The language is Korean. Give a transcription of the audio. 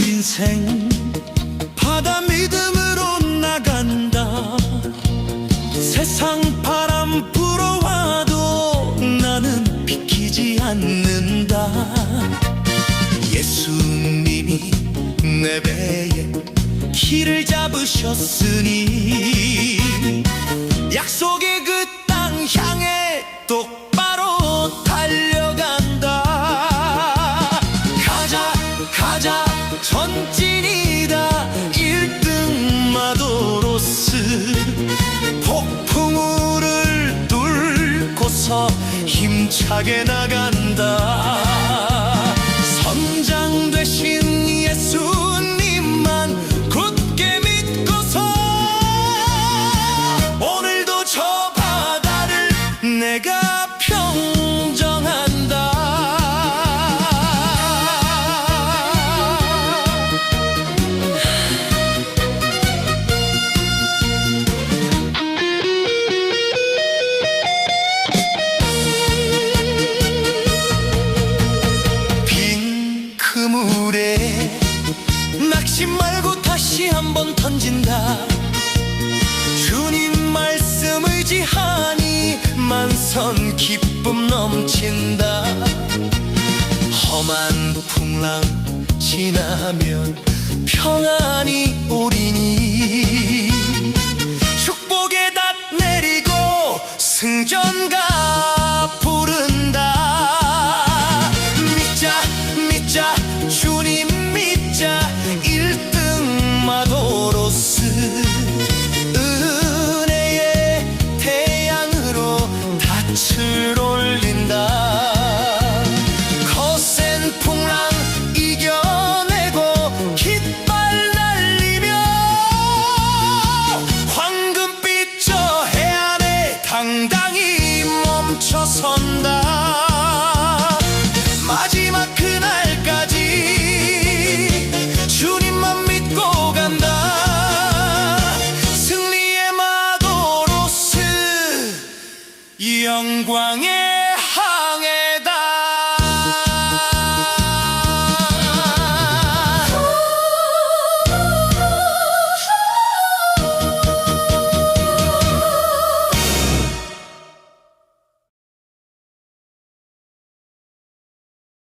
인생 바다 믿음으로 나간다. 세상 바람 불어와도 나는 비키지 않는다. 예수님이 내 배에 길을 잡으셨으니 약속의 그 가자. 전진이다. 1등 마도로스. 폭풍우를 뚫고서 힘차게 나간다. 선장 되신 예수님만 굳게 믿고서 오늘도 저 바다를 내가 낚시 말고 다시 한번 던진다. 주님 말씀 의지하니 만선 기쁨 넘친다. 험한 풍랑 지나면 평안이 오리니 당당히 멈춰선다. 마지막 그날까지 주님만 믿고 간다. 승리의 마도로스 영광의